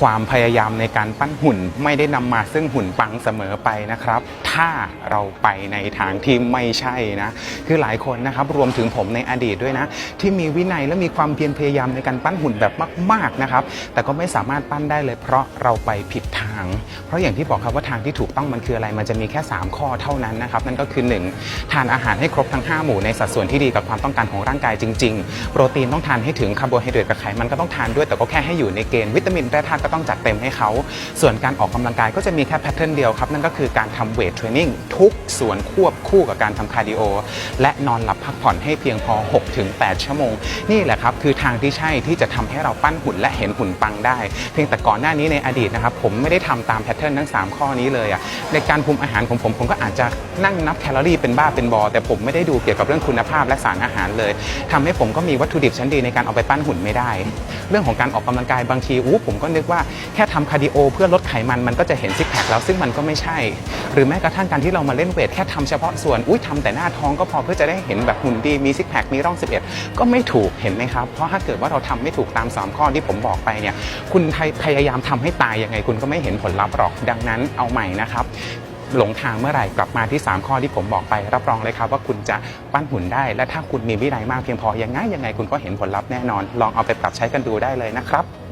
ความพยายามในการปั้นหุ่นไม่ได้นำมาซึ่งหุ่นปังเสมอไปนะครับ ถ้าเราไปในทางที่ไม่ใช่นะคือหลายคนนะครับรวมถึงผมในอดีตด้วยนะ ที่มีวินัยและมีความเพียรพยายามในการปั้นหุ่นแบบมาก ๆนะครับ แต่ก็ไม่สามารถปั้นได้เลย เพราะเราไปผิดทาง เพราะอย่างที่บอกครับว่าทางที่ถูกต้องมันคืออะไร มันจะมีแค่ 3 ข้อเท่านั้นนะครับ นั่นก็คือ 1. ทานอาหารให้ครบทั้ง 5 หมู่ในสัดส่วนที่ดีกับความต้องการของร่างกายจริง ๆ โปรตีนต้องทานให้ถึงคาร์โบไฮเดรตกับไขมันก็ต้องทานด้วยแต่ก็แค่ให้อยู่ในเกณฑ์วิตามินแร่ธาตุก็ต้องจัดเต็มให้เขา ส่วนการออกกำลังกายก็จะมีแค่แพทเทิร์นเดียวครับนั่นก็คือการทำเวทเทรนนิ่งทุกส่วนควบคู่กับการทำคาร์ดิโอและนอนหลับพักผ่อนให้เพียงพอ 6-8 ชั่วโมง นี่แหละครับ คือทางที่ใช่ที่จะทำให้เราปั้นหุ่นและเห็นหุ่นปังได้ เพียงแต่ก่อนหน้านี้ในอดีตนะครับ ผมไม่ได้ทำตามแพทเทิร์นทั้ง 3 ข้อนี้เลยอะในการคุมอาหารของผม ผมก็อาจจะนั่งนับแคลอรี่เป็นบ้าเป็นบอ แต่ผมไม่ได้ดูเกี่ยวกับเรื่องคุณภาพและสารอาหารเลยทำให้ผมก็มีวัตถุดิบชั้นดีในการเอาไปปั้นหุ่นไม่ได้ เรื่องของการออกกำลังกายบางทีอู้ผมก็นึกว่าแค่ทำคาร์ดิโอเพื่อลดไขมันมันก็จะเห็นซิกแพคแล้วซึ่งมันก็ไม่ใช่ หรือแม้กระทั่งการที่เรามาเล่นเวทแค่ทำเฉพาะส่วนอุ้ยทำแต่หน้าท้องก็พอเพื่อจะได้เห็นแบบหุ่นดีมีซิกแพคมีร่อง 11 ก็ไม่ถูกเห็นไหมครับ เพราะถ้าเกิดว่าเราทำไม่ถูกตาม 3 ข้อที่ผมบอกไปเนี่ยคุณพยายามทำให้ตายยังไงคุณก็ไม่เห็นผลลัพธ์หรอกดังนั้นเอาใหม่นะครับหลงทางเมื่อไหร่กลับมาที่ 3 ข้อที่ผมบอกไป รับรองเลยครับว่าคุณจะปั้นหุ่นได้ และถ้าคุณมีวินัยมากเพียงพอยังไงยังไงคุณก็เห็นผลลัพธ์แน่นอน ลองเอาไปปรับใช้กันดูได้เลยนะครับ